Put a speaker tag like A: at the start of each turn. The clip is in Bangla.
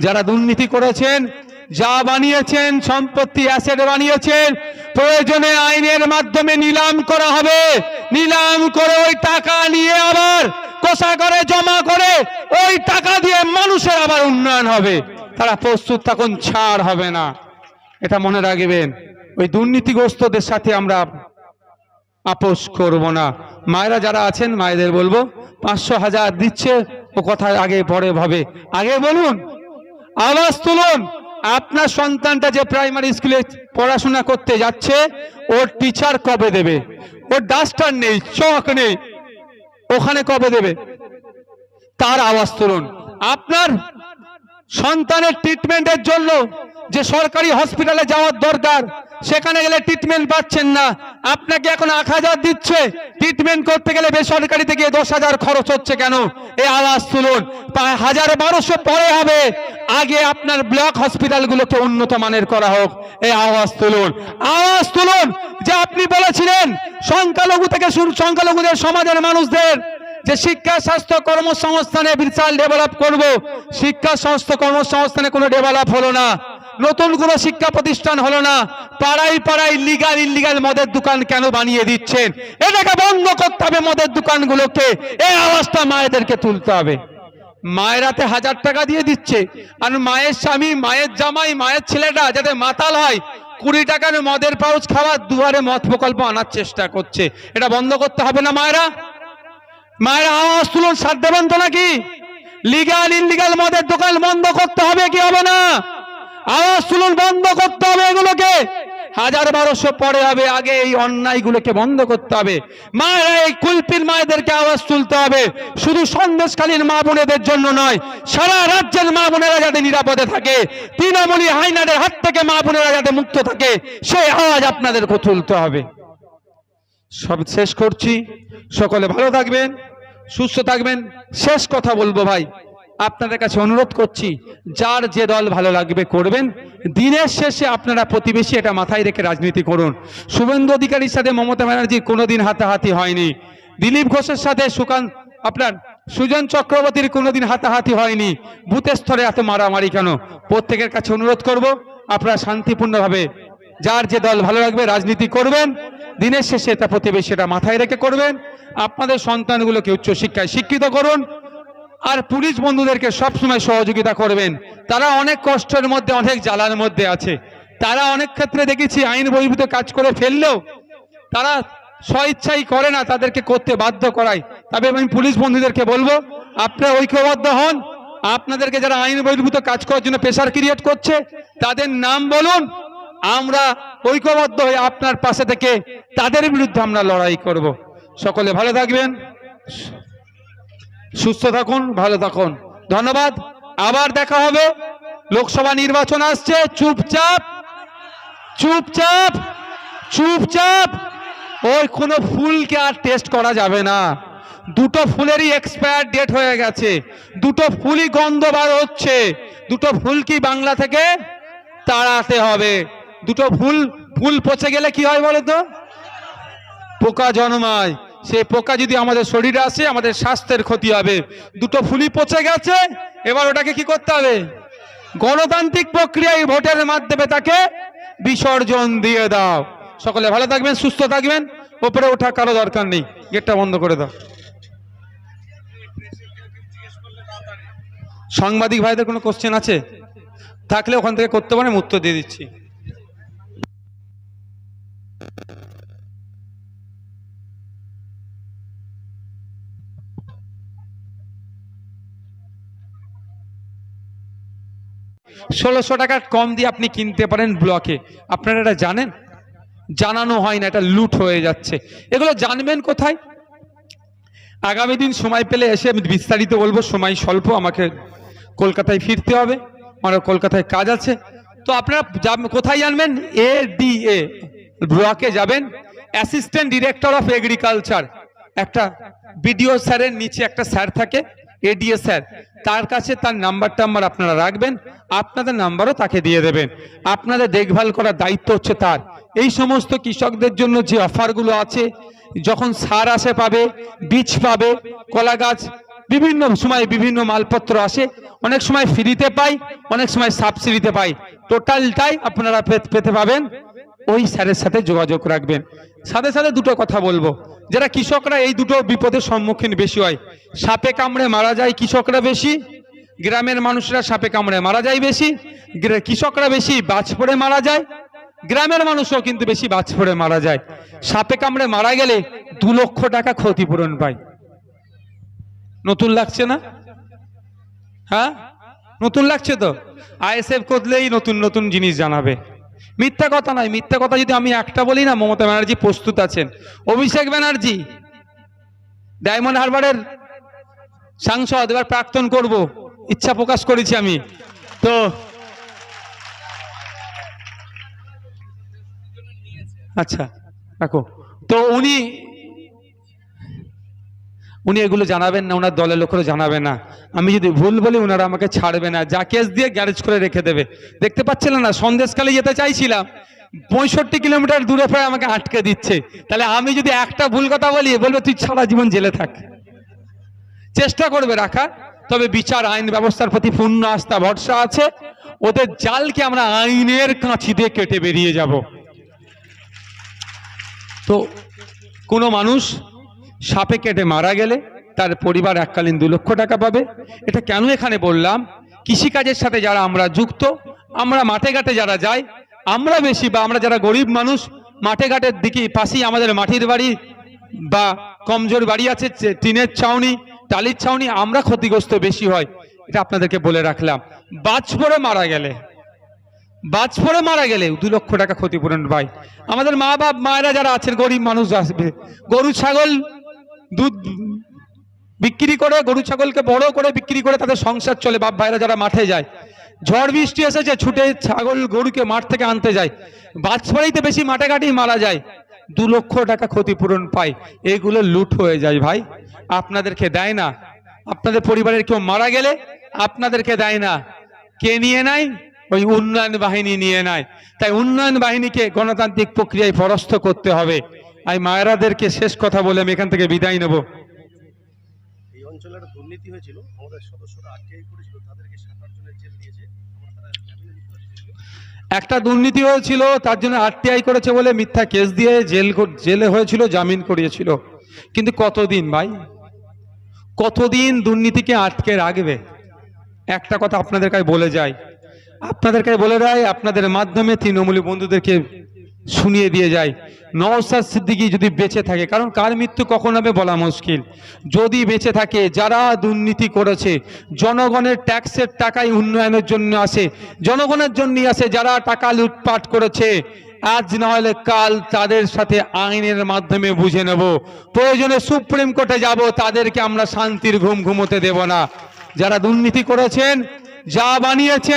A: যারা দুর্নীতি করেছেন, যা বানিয়েছেন, সম্পত্তি, অ্যাসেট বানিয়েছেন, প্রয়োজনে আইনের মাধ্যমে নিলাম করা হবে। নিলাম করে ওই টাকা নিয়ে আবার কোষাগারে জমা করে ওই টাকা দিয়ে মানুষের আবার উন্নয়ন হবে। তারা প্রস্তুত তখন ছাড় হবে না। এটা মনে রাখবেন, ওই দুর্নীতিগ্রস্তদের সাথে আমরা আপোষ করব না। মায়েরা যারা আছেন, মায়েদের বলব, পাঁচশো হাজার দিচ্ছে, ও কথা আগে পরে ভাবে। আগে বলুন আওয়াজ তুলুন। আপনার সন্তানটা যে প্রাইমারি স্কুলে পড়াশোনা করতে যাচ্ছে, ওর টিচার কবে দেবে? ওর ডাস্টার নেই, চক নেই। ওখানে কবে দেবে? তার আওয়াজ তুলুন। আপনার সন্তানের ট্রিটমেন্টের জন্য যে সরকারি হসপিটালে যাওয়ার দরকার সেখানে গেলে ট্রিটমেন্ট পাচ্ছেন না। আপনাকে এখন এক হাজার দিচ্ছে। ট্রিটমেন্ট করতে গেলে বেসরকারিতে গিয়ে দশ হাজার খরচ হচ্ছে কেন? এই আওয়াজ তুলুন। হাজার বারোশো পরে হবে। আগে আপনার ব্লক হসপিটালগুলোকে উন্নত মানের করা হোক। এই আওয়াজ তুলুন। আওয়াজ তুলুন যে আপনি বলেছিলেন সংখ্যালঘু থেকে শুরু সংখ্যালঘুদের, সমাজের মানুষদের যে শিক্ষা, স্বাস্থ্য কর্মসংস্থানে বিশাল ডেভেলপ করব। শিক্ষা, স্বাস্থ্য কর্মসংস্থানে কোনো ডেভেলপ হলো না। নতুন কোনো শিক্ষা প্রতিষ্ঠান হলো না। পাড়ায় পাড়ায় লিগাল ইলিগাল মদের দোকান কেন বানিয়ে দিচ্ছেন? এটাকে বন্ধ করতে হবে মদের দোকানগুলোকে। এই আওয়াজটা মায়েদেরকে তুলতে হবে। মায়েরাতে হাজার টাকা দিয়ে দিচ্ছে। আর মায়ের স্বামী, মায়ের জামাই, মায়ের ছেলেটা যাতে মাতাল হয়, কুড়ি টাকার মদের পাউচ খাওয়ার দুয়ারে মদ প্রকল্প আনার চেষ্টা করছে। এটা বন্ধ করতে হবে না মায়েরা? মায়ের আওয়াজ তুলুন সার দেবেন তো নাকি? লিগাল ইনলিগাল মদের দোকান বন্ধ করতে হবে কি হবে না? আওয়াজ তুলুন, বন্ধ করতে হবে এগুলোকে। হাজার বারোশো পরে হবে, আগে এই অন্যায়গুলোকে বন্ধ করতে হবে। মায়েরা, এই কুলপির মায়েদেরকে আওয়াজ তুলতে হবে। শুধু সন্দেশকালীন মা বোনেদের জন্য নয়, সারা রাজ্যের মা বোনেরা যাতে নিরাপদে থাকে, তৃণমূলী হাইনাদের হাত থেকে মা বোনেরা যাতে মুক্ত থাকে সেই আওয়াজ আপনাদেরকে তুলতে হবে। সব শেষ করছি। সকলে ভালো থাকবেন, সুস্থ থাকবেন। শেষ কথা বলব ভাই। আপনাদের কাছে অনুরোধ করছি, যার যে দল ভালো লাগবে করবেন। দিনের শেষে আপনারা প্রতিবেশী এটা মাথায় রেখে রাজনীতি করুন। শুভেন্দু অধিকারীর সাথে মমতা ব্যানার্জি কোনোদিন হাতাহাতি হয়নি। দিলীপ ঘোষের সাথে সুকান আপনার সুজন চক্রবর্তীর কোনোদিন হাতাহাতি হয়নি। বুথের স্তরে এত মারামারি কেন? প্রত্যেকের কাছে অনুরোধ করব, আপনারা শান্তিপূর্ণভাবে যার যে দল ভালো লাগবে রাজনীতি করবেন। দিনের শেষে এটা প্রতিবেশী এটা মাথায় রেখে করবেন। আপনাদের সন্তানগুলোকে উচ্চশিক্ষায় শিক্ষিত করুন। আর পুলিশ বন্ধুদেরকে সবসময় সহযোগিতা করবেন। তারা অনেক কষ্টের মধ্যে, অনেক জ্বালার মধ্যে আছে। তারা অনেক ক্ষেত্রে দেখেছি আইন বহির্ভূত কাজ করে ফেললেও তারা স্বইচ্ছাই করে না তাদেরকে করতে বাধ্য করায়। তবে আমি পুলিশ বন্ধুদেরকে বলব, আপনারা ঐক্যবদ্ধ হন। আপনাদেরকে যারা আইন বহির্ভূত কাজ করার জন্য প্রেশার ক্রিয়েট করছে, তাদের নাম বলুন। আমরা ঐক্যবদ্ধ হয়ে আপনার পাশে থেকে তাদের বিরুদ্ধে আমরা লড়াই করব। সকলে ভালো থাকবেন। সুস্থ থাকুন, ভালো থাকুন। ধন্যবাদ। আবার দেখা হবে। লোকসভা নির্বাচন আসছে। চুপচাপ চুপচাপ চুপচাপ। ওই কোনো ফুলকে আর টেস্ট করা যাবে না। দুটো ফুলেরই এক্সপায়ার ডেট হয়ে গেছে। দুটো ফুলই গন্ধ বার হচ্ছে। দুটো ফুল কি বাংলা থেকে তাড়াতে হবে? দুটো ফুল ফুল পচে গেলে কি হয় বলো তো পোকা জন্মায়। সেই পোকা যদি আমাদের শরীরে আসে, আমাদের স্বাস্থ্যের ক্ষতি হবে। দুটো ফুলি পচে গেছে, এবার ওটাকে কি করতে হবে? গণতান্ত্রিক প্রক্রিয়ায় ভোটের মাধ্যমে তাকে বিসর্জন দিয়ে দাও। সকলে ভালো থাকবেন, সুস্থ থাকবেন, ওপরে ওঠা কারও দরকার নেই। গেটটা বন্ধ করে দাও। সাংবাদিক ভাইদের কোনো কোশ্চেন আছে? থাকলে ওখান থেকে করতে আমি উত্তর দিয়ে দিচ্ছি। ষোলোশো টাকা কম দিয়ে আপনি কিনতে পারেন ব্লকে। আপনারা এটা জানেন? জানানো হয় না, এটা লুট হয়ে যাচ্ছে। এগুলো জানবেন কোথায়? আগামী দিন সময় পেলে এসে আমি বিস্তারিত বলব, সময় স্বল্প, আমাকে কলকাতায় ফিরতে হবে। আমার কলকাতায় কাজ আছে। তো আপনারা কোথায় জানবেন? এ ডি এ, ব্লকে যাবেন। Assistant director of agriculture. একটা বিডিও স্যারের নিচে একটা স্যার থাকে। এডিএ স্যার, তার কাছে তার নাম্বার টাম্বার আপনারা রাখবেন, আপনাদের নাম্বারও তাকে দিয়ে দেবেন। আপনাদের দেখভাল করার দায়িত্ব হচ্ছে তার। এই সমস্ত কৃষকদের জন্য যে অফারগুলো আছে, যখন সার আসে পাবে, বীজ পাবে, কলা গাছ, বিভিন্ন সময় বিভিন্ন মালপত্র আসে, অনেক সময় ফ্রিতে পাই, অনেক সময় সাবসিডিতে পাই। টোটালটাই আপনারা পেতে পাবেন। ওই স্যারের সাথে যোগাযোগ রাখবেন। সাথে সাথে দুটো কথা বলব। যারা কৃষকরা এই দুটো বিপদের সম্মুখীন বেশি হয়, সাপে কামড়ে মারা যায় কৃষকরা বেশি, গ্রামের মানুষরা সাপে কামড়ে মারা যায় বেশি কৃষকরা বেশি বাজ পড়ে মারা যায়, গ্রামের মানুষও কিন্তু বেশি বাজ পড়ে মারা যায়। সাপে কামড়ে মারা গেলে দু লক্ষ টাকা ক্ষতিপূরণ পায়। নতুন লাগছে না? হ্যাঁ? নতুন লাগছে তো? আইএসএফ করলেই নতুন নতুন জিনিস জানাবে। মিথ্যা কথা নয়, মিথ্যা কথা যদি আমি একটা বলি না, মমতা ব্যানার্জি প্রস্তুত আছেন। অভিষেক ব্যানার্জি, ডায়মন্ড হারবারের সাংসদ, এবার প্রাক্তন করব, ইচ্ছা প্রকাশ করেছি আমি। তো আচ্ছা রাখো। তো উনি উনি এগুলো জানাবেন না ওনার দলের লোকেরা জানাবে না। আমি যদি ভুল বলি ওনারা আমাকে ছাড়বে না। যা কেস দিয়ে গ্যারেজ করে রেখে দেবে। দেখতে পাচ্ছিলেন না সন্দেশকালে যেতে চাইছিলাম, পঁয়ষট্টি কিলোমিটার দূরে প্রায় আমাকে আটকে দিচ্ছে। তাহলে আমি যদি একটা ভুল কথা বলি বলবে, তুই সারা জীবন জেলে থাক। চেষ্টা করবে রাখা, তবে বিচার, আইন ব্যবস্থার প্রতি পূর্ণ আস্থা, ভরসা আছে। ওদের জালকে আমরা আইনের কাঁচি দিয়ে কেটে বেরিয়ে যাব। তো কোনো মানুষ সাপে কেটে মারা গেলে তার পরিবার এককালীন দু লক্ষ টাকা পাবে। এটা কেন এখানে বললাম? কৃষিকাজের সাথে যারা আমরা যুক্ত, আমরা মাঠে ঘাটে যারা যাই, আমরা বেশি বা আমরা যারা গরিব মানুষ, মাঠে ঘাটের দিকে পাশেই আমাদের মাটির বাড়ি বা কমজোর বাড়ি আছে টিনের ছাউনি, টালির ছাউনি, আমরা ক্ষতিগ্রস্ত বেশি হয়। এটা আপনাদেরকে বলে রাখলাম। বাজ পড়ে মারা গেলে বাজ পড়ে মারা গেলে দু লক্ষ টাকা ক্ষতিপূরণ পাই আমাদের মা বাপ মায়েরা যারা আছেন, গরিব মানুষ আসবে, গরু, ছাগল দুধ বিক্রি করে, গরু ছাগলকে বড় করে বিক্রি করে তাদের সংসার চলে, বাপ ভাইরা যারা মাঠে যায়। ঝড় বৃষ্টি এসেছে, ছুটে ছাগল গরুকে মাঠ থেকে আনতে যায়। বাজ বেশি মাঠে ঘাটেই মারা যায়। দু লক্ষ টাকা ক্ষতিপূরণ পায়। এগুলো লুট হয়ে যায় ভাই। আপনাদেরকে দেয় না। আপনাদের পরিবারের কেউ মারা গেলে আপনাদেরকে দেয় না। কে নিয়ে নেয়? ওই উন্নয়ন বাহিনী নিয়ে নেয়। তাই উন্নয়ন বাহিনীকে গণতান্ত্রিক প্রক্রিয়ায় পরাস্ত করতে হবে। আমি মায়েরাদেরকে শেষ কথা বলে আমি এখান থেকে বিদায় নেব।
B: এই অঞ্চলে একটা দুর্নীতি হয়েছিল আমাদের সদস্যরা আটকে করেছিল তাদেরকে সাত আট জনের জেল দিয়েছে আমরা তারা ফ্যামিলি
A: একটা দুর্নীতি হয়েছিল তার জন্য আরটিআই করেছে বলে মিথ্যা কেস দিয়ে জেল জেলে হয়েছিল জামিন করিয়েছিল। কিন্তু কতদিন ভাই? কতদিন দুর্নীতিকে আটকে রাখবে? একটা কথা আপনাদের কাছে বলে যায় আপনাদের কাছে বলে দেয় আপনাদের মাধ্যমে তৃণমূলী বন্ধুদেরকে শুনিয়ে দিয়ে যায়। নওসাদ সিদ্দিকি যদি বেঁচে থাকে, কারণ কার মৃত্যু কখন হবে বলা মুশকিল। যদি বেঁচে থাকে, যারা দুর্নীতি করেছে, জনগণের ট্যাক্সের টাকাই উন্নয়নের জন্য আসে, জনগণের জন্যই আসে যারা টাকা লুটপাট করেছে, আজ না হলে কাল তাদের সাথে আইনের মাধ্যমে বুঝে নেব। প্রয়োজনে সুপ্রিম কোর্টে যাব, তাদেরকে আমরা শান্তির ঘুম ঘুমোতে দেব না। যারা দুর্নীতি করেছেন, যা বানিয়েছেন